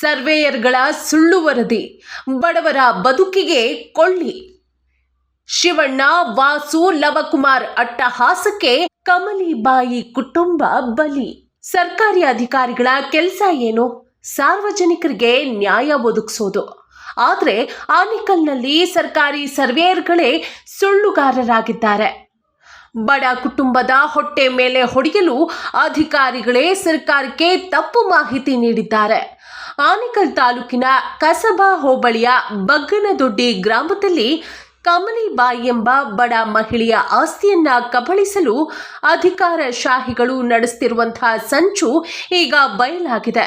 ಸರ್ವೇಯರ್ಗಳ ಸುಳ್ಳು ವರದಿ. ಬಡವರ ಬದುಕಿಗೆ ಕೊಳ್ಳಿ. ಶಿವಣ್ಣ, ವಾಸು, ಲವಕುಮಾರ್ ಅಟ್ಟಹಾಸಕ್ಕೆ ಕಮಲಿಬಾಯಿ ಕುಟುಂಬ ಬಲಿ. ಸರ್ಕಾರಿ ಅಧಿಕಾರಿಗಳ ಕೆಲಸ ಏನು? ಸಾರ್ವಜನಿಕರಿಗೆ ನ್ಯಾಯ ಒದಗಿಸೋದು. ಆದರೆ ಆನಿಕಲ್ನಲ್ಲಿ ಸರ್ಕಾರಿ ಸರ್ವೇಯರ್ಗಳೇ ಸುಳ್ಳುಗಾರರಾಗಿದ್ದಾರೆ. ಬಡ ಕುಟುಂಬದ ಹೊಟ್ಟೆ ಮೇಲೆ ಹೊಡೆಯಲು ಅಧಿಕಾರಿಗಳೇ ಸರ್ಕಾರಕ್ಕೆ ತಪ್ಪು ಮಾಹಿತಿ ನೀಡಿದ್ದಾರೆ. ಆನೇಕಲ್ ತಾಲೂಕಿನ ಕಸಬಾ ಹೋಬಳಿಯ ಬಗ್ಗನದೊಡ್ಡಿ ಗ್ರಾಮದಲ್ಲಿ ಕಮಲಿಬಾಯಿ ಎಂಬ ಬಡ ಮಹಿಳೆಯ ಆಸ್ತಿಯನ್ನ ಕಬಳಿಸಲು ಅಧಿಕಾರಶಾಹಿಗಳು ನಡೆಸುತ್ತಿರುವಂತಹ ಸಂಚು ಈಗ ಬಯಲಾಗಿದೆ.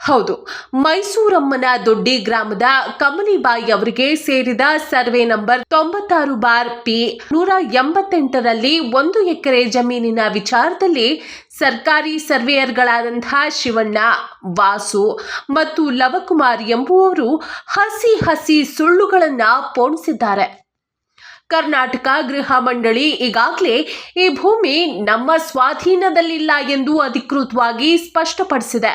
ಹೌದು, ಮೈಸೂರಮ್ಮನ ದೊಡ್ಡಿ ಗ್ರಾಮದ ಕಮಲಿಬಾಯಿ ಅವರಿಗೆ ಸೇರಿದ ಸರ್ವೆ ನಂಬರ್ ತೊಂಬತ್ತಾರು ಬಾರ್ ಪಿ ನೂರ ಎಂಬತ್ತೆಂಟರಲ್ಲಿ ಒಂದು ಎಕರೆ ಜಮೀನಿನ ವಿಚಾರದಲ್ಲಿ ಸರ್ಕಾರಿ ಸರ್ವೇಯರ್ಗಳಾದಂತಹ ಶಿವಣ್ಣ ವಾಸು ಮತ್ತು ಲವಕುಮಾರ್ ಎಂಬುವವರು ಹಸಿ ಹಸಿ ಸುಳ್ಳುಗಳನ್ನು ಪೋಣಿಸಿದ್ದಾರೆ. ಕರ್ನಾಟಕ ಗೃಹ ಮಂಡಳಿ ಈಗಾಗಲೇ ಈ ಭೂಮಿ ನಮ್ಮ ಸ್ವಾಧೀನದಲ್ಲಿಲ್ಲ ಎಂದು ಅಧಿಕೃತವಾಗಿ ಸ್ಪಷ್ಟಪಡಿಸಿದೆ.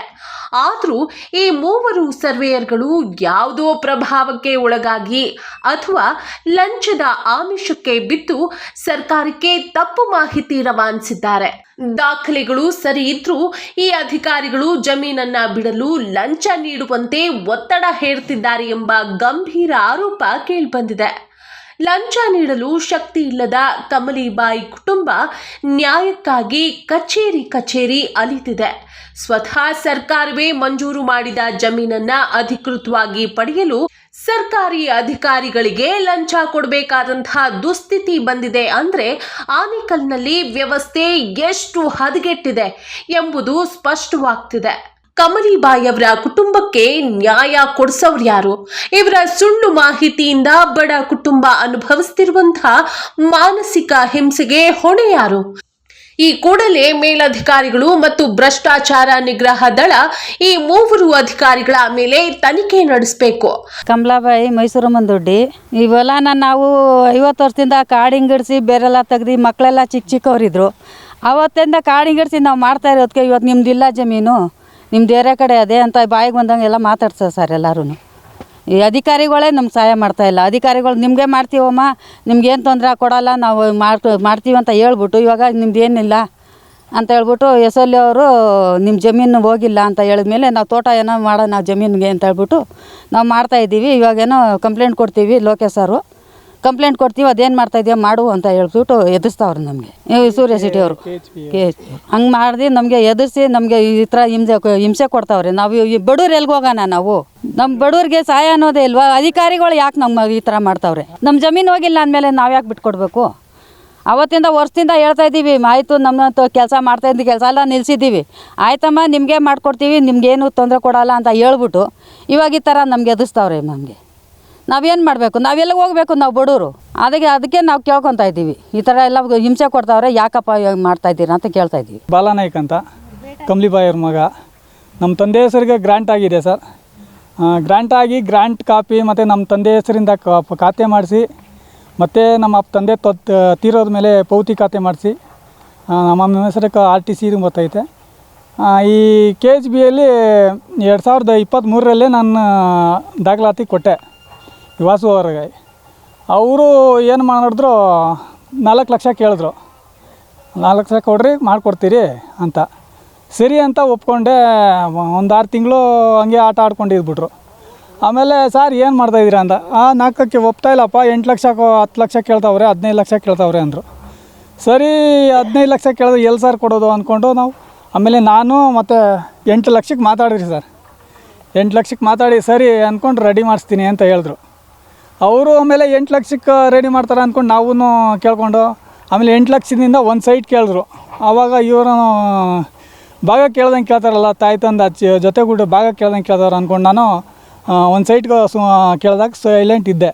ಆದರೂ ಈ ಮೂವರು ಸರ್ವೇಯರ್ಗಳು ಯಾವುದೋ ಪ್ರಭಾವಕ್ಕೆ ಒಳಗಾಗಿ ಅಥವಾ ಲಂಚದ ಆಮಿಷಕ್ಕೆ ಬಿದ್ದು ಸರ್ಕಾರಕ್ಕೆ ತಪ್ಪು ಮಾಹಿತಿ ರವಾನಿಸಿದ್ದಾರೆ. ದಾಖಲೆಗಳು ಸರಿ ಇದ್ರೂ ಈ ಅಧಿಕಾರಿಗಳು ಜಮೀನನ್ನ ಬಿಡಲು ಲಂಚ ನೀಡುವಂತೆ ಒತ್ತಡ ಹೇರ್ತಿದ್ದಾರೆ ಎಂಬ ಗಂಭೀರ ಆರೋಪ ಕೇಳಿಬಂದಿದೆ. ಲಂಚ ನೀಡಲು ಶಕ್ತಿ ಇಲ್ಲದ ಕಮಲಿಬಾಯಿ ಕುಟುಂಬ ನ್ಯಾಯಕ್ಕಾಗಿ ಕಚೇರಿ ಕಚೇರಿ ಅಲಿತಿದೆ. ಸ್ವತಃ ಸರ್ಕಾರವೇ ಮಂಜೂರು ಮಾಡಿದ ಜಮೀನನ್ನ ಅಧಿಕೃತವಾಗಿ ಪಡೆಯಲು ಸರ್ಕಾರಿ ಅಧಿಕಾರಿಗಳಿಗೆ ಲಂಚ ಕೊಡಬೇಕಾದಂತಹ ದುಸ್ಥಿತಿ ಬಂದಿದೆ ಅಂದ್ರೆ ಆನೇಕಲ್ನಲ್ಲಿ ವ್ಯವಸ್ಥೆ ಎಷ್ಟು ಹದಗೆಟ್ಟಿದೆ ಎಂಬುದು ಸ್ಪಷ್ಟವಾಗ್ತಿದೆ. ಕಮಲಿಬಾಯಿ ಅವರ ಕುಟುಂಬಕ್ಕೆ ನ್ಯಾಯ ಕೊಡಿಸೋರು ಯಾರು? ಇವರ ಸುಳ್ಳು ಮಾಹಿತಿಯಿಂದ ಬಡ ಕುಟುಂಬ ಅನುಭವಿಸ್ತಿರುವಂತಹ ಮಾನಸಿಕ ಹಿಂಸೆಗೆ ಹೊಣೆ ಯಾರು? ಈ ಕೂಡಲೇ ಮೇಲಧಿಕಾರಿಗಳು ಮತ್ತು ಭ್ರಷ್ಟಾಚಾರ ನಿಗ್ರಹ ದಳ ಈ ಮೂವರು ಅಧಿಕಾರಿಗಳ ಮೇಲೆ ತನಿಖೆ ನಡೆಸಬೇಕು. ಕಮಲಾಬಾಯಿ ಮೈಸೂರಮ್ಮನ ಮಂದೊಡ್ಡಿ ಈ ನಾವು ಐವತ್ತು ವರ್ಷದಿಂದ ಕಾಡಿಂಗಿಡಿಸಿ ಬೇರೆಲ್ಲ ತೆಗ್ದು ಮಕ್ಕಳೆಲ್ಲ ಚಿಕ್ಕ ಚಿಕ್ಕವರಿದ್ರು. ಅವತ್ತಿಂದ ಕಾಡಿಂಗಿಡಿಸಿ ನಾವು ಮಾಡ್ತಾ ಇರೋದಕ್ಕೆ ಇವತ್ತು ನಿಮ್ದಿಲ್ಲ ಜಮೀನು. ನಿಮ್ದು ಬೇರೆ ಕಡೆ ಅದೇ ಅಂತ ಬಾಯಿಗೆ ಬಂದಂಗೆ ಎಲ್ಲ ಮಾತಾಡ್ತಾರೆ ಸರ್ ಎಲ್ಲರೂ ಈ ಅಧಿಕಾರಿಗಳೇ ನಮ್ಗೆ ಸಹಾಯ ಮಾಡ್ತಾ ಇಲ್ಲ. ಅಧಿಕಾರಿಗಳು ನಿಮಗೆ ಮಾಡ್ತೀವಮ್ಮ ನಿಮ್ಗೇನು ತೊಂದರೆ ಕೊಡೋಲ್ಲ, ನಾವು ಮಾಡ್ ಮಾಡ್ತೀವಿ ಅಂತ ಹೇಳ್ಬಿಟ್ಟು ಇವಾಗ ನಿಮ್ದು ಏನಿಲ್ಲ ಅಂತ ಹೇಳ್ಬಿಟ್ಟು ಎಸ್ ಎಲ್ ಅವರು ನಿಮ್ಮ ಜಮೀನು ಹೋಗಿಲ್ಲ ಅಂತ ಹೇಳಿದ್ಮೇಲೆ ನಾವು ತೋಟ ಏನೋ ಮಾಡೋಣ ನಾವು ಜಮೀನಿಗೆ ಅಂತ ಹೇಳ್ಬಿಟ್ಟು ನಾವು ಮಾಡ್ತಾಯಿದ್ದೀವಿ ಇವಾಗೇನೋ ಕಂಪ್ಲೇಂಟ್ ಕೊಡ್ತೀವಿ ಲೋಕೇಶ್ ಅವರು ಕಂಪ್ಲೇಂಟ್ ಕೊಡ್ತೀವಿ, ಅದೇನು ಮಾಡ್ತಾ ಇದೆಯಾ ಮಾಡು ಅಂತ ಹೇಳ್ಬಿಟ್ಟು ಎದುರಿಸ್ತಾವ್ರು ನಮಗೆ. ಸೂರ್ಯ ಸಿಟಿ ಅವರು. ಕೆ ಹಂಗೆ ಮಾಡಿ ನಮಗೆ ಎದುರಿಸಿ ನಮಗೆ ಈ ಥರ ಹಿಂಸೆ ಹಿಂಸೆ ಕೊಡ್ತಾವ್ರೆ. ನಾವು ಬಡವ್ರು ಎಲ್ಗೆ ಹೋಗೋಣ ನಾವು? ನಮ್ಮ ಬಡವ್ರಿಗೆ ಸಹಾಯ ಅನ್ನೋದೇ ಇಲ್ವಾ? ಅಧಿಕಾರಿಗಳು ಯಾಕೆ ನಮ್ಮ ಈ ಥರ ಮಾಡ್ತಾವ್ರೆ? ನಮ್ಮ ಜಮೀನು ಹೋಗಿಲ್ಲ ಅಂದಮೇಲೆ ನಾವು ಯಾಕೆ ಬಿಟ್ಕೊಡ್ಬೇಕು? ಅವತ್ತಿಂದ ವರ್ಷದಿಂದ ಹೇಳ್ತಾ ಇದ್ದೀವಿ ಆಯಿತು ನಮ್ಮಂತ ಕೆಲಸ ಮಾಡ್ತಾ ಇದ್ದು ಕೆಲಸ ಎಲ್ಲ ನಿಲ್ಲಿಸಿದ್ದೀವಿ ಆಯ್ತಮ್ಮ, ನಿಮಗೆ ಮಾಡ್ಕೊಡ್ತೀವಿ, ನಿಮ್ಗೇನು ತೊಂದರೆ ಕೊಡೋಲ್ಲ ಅಂತ ಹೇಳ್ಬಿಟ್ಟು ಇವಾಗ ಈ ಥರ ನಮ್ಗೆ ಎದುರಿಸ್ತಾವ್ರೆ ನಮಗೆ. ನಾವೇನು ಮಾಡಬೇಕು? ನಾವೆಲ್ಲ ಹೋಗ್ಬೇಕು ನಾವು ಬಡವರು. ಅದಕ್ಕೆ ಅದಕ್ಕೆ ನಾವು ಕೇಳ್ಕೊತಾ ಇದ್ದೀವಿ. ಈ ಥರ ಎಲ್ಲ ಹಿಂಸೆ ಕೊಡ್ತಾವ್ರೆ, ಯಾಕಪ್ಪ ಮಾಡ್ತಾ ಇದ್ದೀರಾ ಅಂತ ಕೇಳ್ತಾ ಇದ್ದೀವಿ. ಬಾಲಾನಾಯ್ಕ ಅಂತ. ಕಮ್ಲಿಬಾಯಿ ಅವ್ರ ಮಗ. ನಮ್ಮ ತಂದೆ ಹೆಸರಿಗೆ ಗ್ರ್ಯಾಂಟ್ ಆಗಿದೆ ಸರ್. ಗ್ರ್ಯಾಂಟ್ ಆಗಿ ಗ್ರ್ಯಾಂಟ್ ಕಾಪಿ ಮತ್ತು ನಮ್ಮ ತಂದೆ ಹೆಸರಿಂದ ಖಾತೆ ಮಾಡಿಸಿ, ಮತ್ತು ನಮ್ಮ ಅಪ್ಪ ತಂದೆ ತೊತ್, ತೀರೋದ ಮೇಲೆ ಪೌತಿ ಖಾತೆ ಮಾಡಿಸಿ ನಮ್ಮ ಹೆಸರಕ್ಕೆ ಆರ್ ಟಿ ಸಿ ಇದು ಬರ್ತೈತೆ ಈ ಕೆ ಎಚ್ ಬಿಯಲ್ಲಿ ಎರಡು ಸಾವಿರದ ಇಪ್ಪತ್ತ್ಮೂರರಲ್ಲೇ ನಾನು ದಾಖಲಾತಿ ಕೊಟ್ಟೆ. ಈ ವಾಸು ಅವ್ರಿಗೆ ಅವರು ಏನು ಮಾಡಿದ್ರು ನಾಲ್ಕು ಲಕ್ಷ ಕೇಳಿದ್ರು. ನಾಲ್ಕು ಲಕ್ಷ ಕೊಡ್ರಿ, ಮಾಡಿಕೊಡ್ತೀರಿ ಅಂತ. ಸರಿ ಅಂತ ಒಪ್ಕೊಂಡೆ ಒಂದು ಆರು ತಿಂಗಳು ಹಂಗೆ ಆಟ ಆಡ್ಕೊಂಡಿದ್ಬಿಟ್ರು. ಆಮೇಲೆ ಸರ್, ಏನು ಮಾಡ್ತಾಯಿದ್ದೀರಾ ಅಂತ ಆ, ನಾಲ್ಕಕ್ಕೆ ಒಪ್ತಾ ಇಲ್ಲಪ್ಪ, ಎಂಟು ಲಕ್ಷ ಹತ್ತು ಲಕ್ಷ ಕೇಳ್ತಾವ್ರೆ, ಹದಿನೈದು ಲಕ್ಷ ಕೇಳ್ತಾವ್ರೆ ಅಂದರು. ಸರಿ, ಹದಿನೈದು ಲಕ್ಷ ಕೇಳಿದ್ರೆ ಎಲ್ಲಿ ಸರ್ ಕೊಡೋದು ಅಂದ್ಕೊಂಡು ನಾವು, ಆಮೇಲೆ ನಾನು ಮತ್ತು ಎಂಟು ಲಕ್ಷಕ್ಕೆ ಮಾತಾಡಿದ್ರಿ ಸರ್. ಎಂಟು ಲಕ್ಷಕ್ಕೆ ಮಾತಾಡಿ, ಸರಿ ಅಂದ್ಕೊಂಡು ರೆಡಿ ಮಾಡಿಸ್ತೀನಿ ಅಂತ ಹೇಳಿದ್ರು. ಅವರು ಆಮೇಲೆ ಎಂಟು ಲಕ್ಷಕ್ಕೆ ರೆಡಿ ಮಾಡ್ತಾರೆ ಅಂದ್ಕೊಂಡು ನಾವು ಕೇಳಿಕೊಂಡು, ಆಮೇಲೆ ಎಂಟು ಲಕ್ಷದಿಂದ ಒಂದು ಸೈಟ್ ಕೇಳಿದ್ರು. ಆವಾಗ ಇವರು, ಭಾಗ ಕೇಳ್ದಂಗೆ ಕೇಳ್ತಾರಲ್ಲ, ತಾಯಿ, ತಂದು ಅಚ್ಚಿ ಜೊತೆಗೂಡು ಭಾಗ ಕೇಳ್ದಂಗೆ ಕೇಳ್ತಾರೆ ಅಂದ್ಕೊಂಡು ನಾನು ಒಂದು ಸೈಟ್ಗೆ ಸು ಕೇಳಿದಾಗ ಸೈಲೆಂಟ್ ಇದ್ದೆ.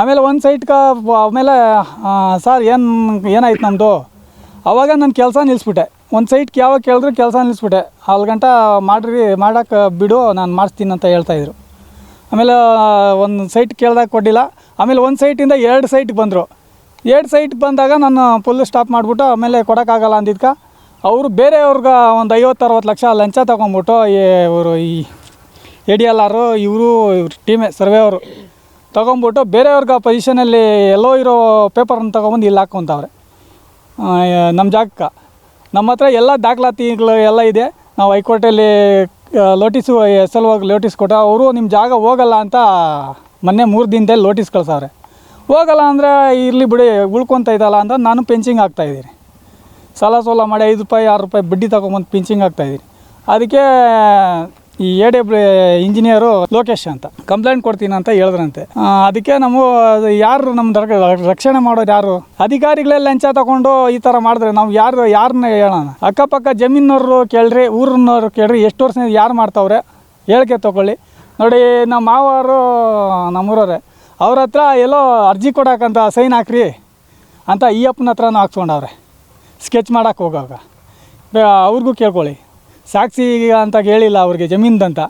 ಆಮೇಲೆ ಒಂದು ಸೈಟ್ಗೆ ಆಮೇಲೆ ಸರ್, ಏನು, ಏನಾಯ್ತು ನಮ್ಮದು ಆವಾಗ ನನ್ನ ಕೆಲಸ ನಿಲ್ಲಿಸ್ಬಿಟ್ಟೆ ಒಂದು ಸೈಟ್ಗೆ ಯಾವಾಗ ಕೇಳಿದ್ರು ಕೆಲಸ ನಿಲ್ಲಿಸ್ಬಿಟ್ಟೆ ಅಲ್ಲಿ ಗಂಟ ಮಾಡ್ರಿ, ಮಾಡೋಕೆ ಬಿಡು, ನಾನು ಮಾಡಿಸ್ತೀನಿ ಅಂತ ಹೇಳ್ತಾಯಿದ್ರು ಆಮೇಲೆ ಒಂದು ಸೈಟ್ ಕೇಳಿದಾಗ ಕೊಡಲಿಲ್ಲ. ಆಮೇಲೆ ಒಂದು ಸೈಟಿಂದ ಎರಡು ಸೈಟ್ ಬಂದರು. ಎರಡು ಸೈಟ್ ಬಂದಾಗ ನಾನು ಫುಲ್ ಸ್ಟಾಪ್ ಮಾಡಿಬಿಟ್ಟು ಆಮೇಲೆ ಕೊಡೋಕ್ಕಾಗಲ್ಲ ಅಂದಿದ್ಕ ಅವರು ಬೇರೆಯವ್ರಿಗೆ ಒಂದು ಐವತ್ತು, ಅರವತ್ತು ಲಕ್ಷ ಲಂಚ ತೊಗೊಂಬಿಟ್ಟು ಇವರು ಈ ಎ ಡಿ ಎಲ್ ಆರು ಇವರು ಇವ್ರ ಟೀಮೇ ಅವರು ತೊಗೊಂಬಿಟ್ಟು ಬೇರೆಯವ್ರಿಗೆ ಪೊಸಿಷನಲ್ಲಿ ಎಲ್ಲೋ ಇರೋ ಪೇಪರನ್ನು ತೊಗೊಂಬಂದು ಇಲ್ಲಿ ಹಾಕ್ಕೊಂತವ್ರೆ ನಮ್ಮ ಜಾಗಕ್ಕೆ. ನಮ್ಮ ಹತ್ರ ಎಲ್ಲ ದಾಖಲಾತಿಗಳು ಎಲ್ಲ ಇದೆ. ನಾವು ಹೈಕೋರ್ಟಲ್ಲಿ ಲೋಟಿಸು ಎಸ್ ಎಲ್ ಹೋಗಿ ಲೋಟಿಸ್ ಕೊಟ್ಟ ಅವರು ನಿಮ್ಮ ಜಾಗ ಹೋಗಲ್ಲ ಅಂತ ಮೊನ್ನೆ ಮೂರು ದಿನದಲ್ಲಿ ಲೋಟಿಸ್ ಕಳ್ಸವ್ರೆ. ಹೋಗಲ್ಲ ಅಂದರೆ ಇರಲಿ ಬಿಡಿ, ಉಳ್ಕೊತ ಇದ್ದಲ್ಲ ಅಂತ ನಾನು ಪೆಂಚಿಂಗ್ ಆಗ್ತಾಯಿದ್ದೀನಿ ಸಾಲ ಸೋಲ ಮಾಡಿ ಐದು ರೂಪಾಯಿ, ಆರು ರೂಪಾಯಿ ಬಡ್ಡಿ ತಗೊಂಬಂದು ಪಿಂಚಿಂಗ್ ಆಗ್ತಾಯಿದ್ದೀನಿ ಅದಕ್ಕೆ ಈ ಎ ಡಬ್ಲ್ಯೂ ಇಂಜಿನಿಯರು ಲೋಕೇಶ್ ಅಂತ. ಕಂಪ್ಲೇಂಟ್ ಕೊಡ್ತೀನಿ ಅಂತ ಹೇಳಿದ್ರಂತೆ. ಅದಕ್ಕೆ ನಾವು ಯಾರು ನಮ್ಮ ರಕ್ಷಣೆ ಮಾಡೋರು ಯಾರು? ಅಧಿಕಾರಿಗಳೇ ಲಂಚ ತಗೊಂಡು ಈ ಥರ ಮಾಡಿದ್ರೆ ನಾವು ಯಾರು ಯಾರನ್ನ ಹೇಳೋಣ? ಅಕ್ಕಪಕ್ಕ ಜಮೀನವ್ರು ಕೇಳ್ರಿ ಊರಿನವ್ರು ಕೇಳ್ರಿ, ಎಷ್ಟು ವರ್ಷದಿಂದ ಯಾರು ಮಾಡ್ತಾವ್ರೆ? ಹೇಳಿಕೆ ತೊಗೊಳ್ಳಿ. ನೋಡಿ, ನಮ್ಮ ಮಾವರು ನಮ್ಮೂರವ್ರೆ, ಅವ್ರ ಹತ್ರ ಎಲ್ಲೋ ಅರ್ಜಿ ಕೊಡೋಕ್ಕಂತ ಸೈನ್ ಹಾಕ್ರಿ ಅಂತ ಈ ಅಪ್ಪನ ಹತ್ರನೂ ಹಾಕ್ಸ್ಕೊಂಡವ್ರೆ. ಸ್ಕೆಚ್ ಮಾಡೋಕೆ ಹೋಗಾಗ ಬೆ- ಅವ್ರಿಗೂ ಕೇಳ್ಕೊಳ್ಳಿ. ಸಾಕ್ಷಿ ಅಂತ ಹೇಳಿಲ್ಲ ಅವ್ರಿಗೆ ಜಮೀನ್ದಂತ.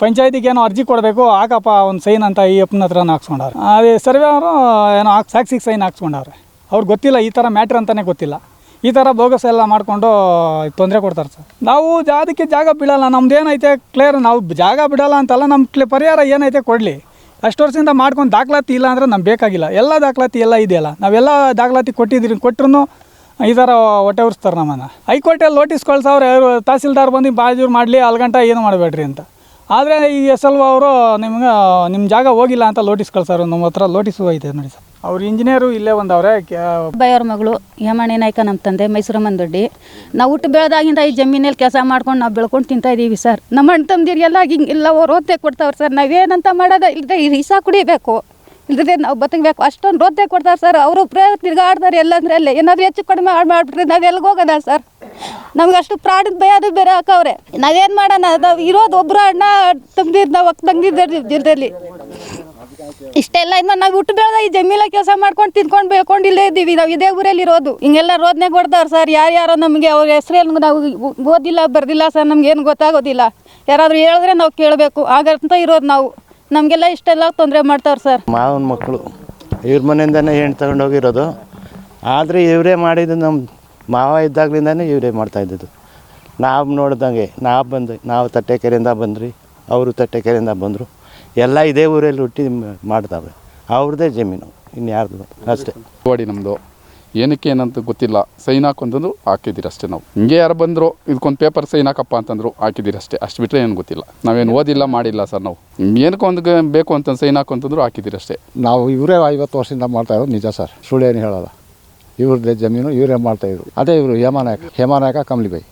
ಪಂಚಾಯತಿಗೆ ಏನೋ ಅರ್ಜಿ ಕೊಡಬೇಕು, ಹಾಕಪ್ಪ, ಒಂದು ಸೈನ್ ಅಂತ ಈ ಅಪ್ಪನ ಹತ್ರನೂ ಹಾಕ್ಸ್ಕೊಂಡವ್ರೆ. ಅದೇ ಸರ್ವೆ ಅವರು ಏನೋ ಹಾಕಿ, ಸಾಕ್ಷಿಗೆ ಸೈನ್ ಹಾಕ್ಸ್ಕೊಂಡವ್ರೆ. ಅವ್ರಿಗೆ ಗೊತ್ತಿಲ್ಲ, ಈ ಥರ ಮ್ಯಾಟ್ರ್ ಅಂತಲೇ ಗೊತ್ತಿಲ್ಲ. ಈ ಥರ ಬೋಗಸ್ ಎಲ್ಲ ಮಾಡಿಕೊಂಡು ತೊಂದರೆ ಕೊಡ್ತಾರೆ ಸರ್. ನಾವು ಅದಕ್ಕೆ ಜಾಗ ಬಿಡಲ್ಲ ನಮ್ದು ಏನೈತೆ ಕ್ಲಿಯರ್ ನಾವು ಜಾಗ ಬಿಡಲ್ಲ ಅಂತಲ್ಲ ನಮ್ಮ ಕ್ಲಿ ಪರಿಹಾರ ಏನೈತೆ ಕೊಡಲಿ. ಅಷ್ಟು ವರ್ಷದಿಂದ ಮಾಡ್ಕೊಂಡು ದಾಖಲಾತಿ ಇಲ್ಲ ಅಂದರೆ ನಮ್ಗೆ ಬೇಕಾಗಿಲ್ಲ. ಎಲ್ಲ ದಾಖಲಾತಿ ಎಲ್ಲ ಇದೆಯಲ್ಲ. ನಾವೆಲ್ಲ ದಾಖಲಾತಿ ಕೊಟ್ಟಿದ್ದೀರಿ ಕೊಟ್ಟರು ಈ ಥರ ಹೊಟ್ಟೆ ಉರಿಸ್ತಾರೆ ನಮ್ಮನ್ನು. ಹೈಕೋರ್ಟಲ್ಲಿ ನೋಟಿಸ್ ಕಳ್ಸವ್ರೆ ಅವರು ತಹಸೀಲ್ದಾರ್ ಬಂದು ಬಾಜೂರು ಮಾಡಲಿ ಅಲ್ಗಂಟ ಏನು ಮಾಡಬೇಡ್ರಿ ಅಂತ. ಆದರೆ ಈ ಎಸ್ ಎಲ್ ಅವರು ನಿಮ್ಗೆ ನಿಮ್ಮ ಜಾಗ ಹೋಗಿಲ್ಲ ಅಂತ ಲೋಟಿಸ್ ಕಳ್ಸಾರು ನಮ್ಮ ಹತ್ರ ಲೋಟಿಸ್ ಹೋಗಿದೆ ನೋಡಿ ಸರ್. ಅವ್ರು ಇಂಜಿನಿಯರು ಇಲ್ಲೇ ಬಂದವ್ರೆ ಬೈಯವ್ರ ಮಗಳು ಯಮಣಿ ನಾಯ್ಕ ನಮ್ಮ ತಂದೆ ಮೈಸೂರಮ್ಮನ ದೊಡ್ಡಿ. ನಾವು ಹುಟ್ಟು ಬೆಳೆದಾಗಿಂದ ಈ ಜಮೀನಲ್ಲಿ ಕೆಲಸ ಮಾಡ್ಕೊಂಡು ನಾವು ಬೆಳ್ಕೊಂಡು ತಿಂತಾ ಇದ್ದೀವಿ ಸರ್. ನಮ್ಮ ಅಣ್ಣ ತಂದಿರಿಗೆಲ್ಲ ಹಿಂಗೆ ಇಲ್ಲ ಅವ್ರು ಓದ್ತೆ ಕೊಡ್ತಾವ್ರೆ ಸರ್. ನಾವೇನಂತ ಮಾಡೋದ ಇಲ್ಲದೆ ಈ ರೀಸಾ ಕುಡಿಬೇಕು. ಇಲ್ಲದೆ ನಾವು ಬದುಕಬೇಕು ಅಷ್ಟೊಂದು ರೋದ್ದೆ ಕೊಡ್ತಾರೆ ಸರ್. ಅವರು ಪ್ರೇ ತಿರ್ಗಾಡ್ತಾರೆ ಎಲ್ಲಂದ್ರೆ ಅಲ್ಲೇ. ಏನಾದರೂ ಹೆಚ್ಚು ಕಡಿಮೆ ಹಾಳು ಮಾಡಿಬಿಟ್ರೆ ನಾವು ಎಲ್ಲಿಗೆ ಹೋಗೋದ ಸರ್? ನಮ್ಗೆ ಅಷ್ಟು ಪ್ರಾಣದ ಭಯ ಅದು ಬೇರೆ ಹಾಕವ್ರೆ. ನಾವೇನು ಮಾಡೋಣ? ನಾವು ಇರೋದು ಒಬ್ಬರು ಅಣ್ಣ ತಂದಿದ್ದು ನಾವು ತಂದಿದ್ದೀವಿ ಜಿಲ್ಲೆಯಲ್ಲಿ ಇಷ್ಟೆಲ್ಲ ಇದು ನಾವು ಹುಟ್ಟು ಬೆಳೆದ ಈ ಜಮೀಲ ಕೆಲಸ ಮಾಡ್ಕೊಂಡು ತಿನ್ಕೊಂಡು ಬೆಳ್ಕೊಂಡು ಇಲ್ಲೇ ಇದ್ದೀವಿ. ನಾವು ಇದೇ ಊರಲ್ಲಿ ಇರೋದು. ಹಿಂಗೆಲ್ಲ ರೋದನೆ ಕೊಡ್ತಾರೆ ಸರ್. ಯಾರ್ಯಾರೋ ನಮಗೆ ಅವ್ರ ಹೆಸ್ರೇನು ನಾವು ಓದಿಲ್ಲ, ಬರ್ದಿಲ್ಲ ಸರ್. ನಮ್ಗೆ ಏನು ಗೊತ್ತಾಗೋದಿಲ್ಲ. ಯಾರಾದರೂ ಹೇಳಿದ್ರೆ ನಾವು ಕೇಳಬೇಕು. ಹಾಗಂತ ಇರೋದು ನಾವು. ನಮಗೆಲ್ಲ ಇಷ್ಟೆಲ್ಲ ತೊಂದರೆ ಮಾಡ್ತಾರೆ ಸರ್. ಮಾವನ ಮಕ್ಕಳು ಇವ್ರ ಮನೆಯಿಂದನೇ ಹೆಣ್ಣು ತಗೊಂಡೋಗಿರೋದು ಆದರೆ ಇವರೇ ಮಾಡಿದ್ದು ನಮ್ಮ ಮಾವ ಇದ್ದಾಗಲಿಂದನೇ ಇವರೇ ಮಾಡ್ತಾಯಿದ್ದದ್ದು ನಾವು ನೋಡ್ದಂಗೆ ನಾವು ಬಂದು ನಾವು ತಟ್ಟೆಕೆರೆಯಿಂದ ಬಂದ್ರಿ ಅವರು ತಟ್ಟೆಕೆರೆಯಿಂದ ಬಂದರು. ಎಲ್ಲ ಇದೇ ಊರಲ್ಲಿ ಹುಟ್ಟಿ ಮಾಡ್ತಾವೆ ಅವ್ರದ್ದೇ ಜಮೀನು ಇನ್ಯಾರ್ದು ಅಷ್ಟೇ. ನೋಡಿ ನಮ್ಮದು ಏನಕ್ಕೆ ಏನಂತ ಗೊತ್ತಿಲ್ಲ. ಸೈನ್ ಹಾಕೊಂತಂದ್ರು ಹಾಕಿದ್ದೀರಿ ಅಷ್ಟೇ ನಾವು. ಹಿಂಗೆ ಯಾರು ಬಂದರು ಇದಕ್ಕೊಂದು ಪೇಪರ್ ಸೈನ್ ಹಾಕಪ್ಪ ಅಂತಂದ್ರು ಹಾಕಿದ್ದೀರಿ ಅಷ್ಟೇ. ಅಷ್ಟು ಬಿಟ್ಟರೆ ಏನು ಗೊತ್ತಿಲ್ಲ. ನಾವೇನು ಓದಿಲ್ಲ, ಮಾಡಿಲ್ಲ ಸರ್ ನಾವು. ಏನಕ್ಕೆ ಒಂದು ಬೇಕು ಅಂತ ಸೈನ್ ಹಾಕೊಂತಂದ್ರು ಹಾಕಿದ್ದೀರಿ ಅಷ್ಟೇ. ನಾವು ಇವರೇ ಐವತ್ತು ವರ್ಷದಿಂದ ಮಾಡ್ತಾ ಇರೋದು ನಿಜ ಸರ್. ಸುಳ್ಳು ಏನು ಹೇಳೋಲ್ಲ. ಇವ್ರದ್ದೇ ಜಮೀನು, ಇವರೇ ಮಾಡ್ತಾಯಿದ್ರು ಅದೇ ಇವರು ಹೇಮಾನಾಯಕ ಹೇಮಾನಾಯಕ ಕಮಲಿಬಾಯಿ.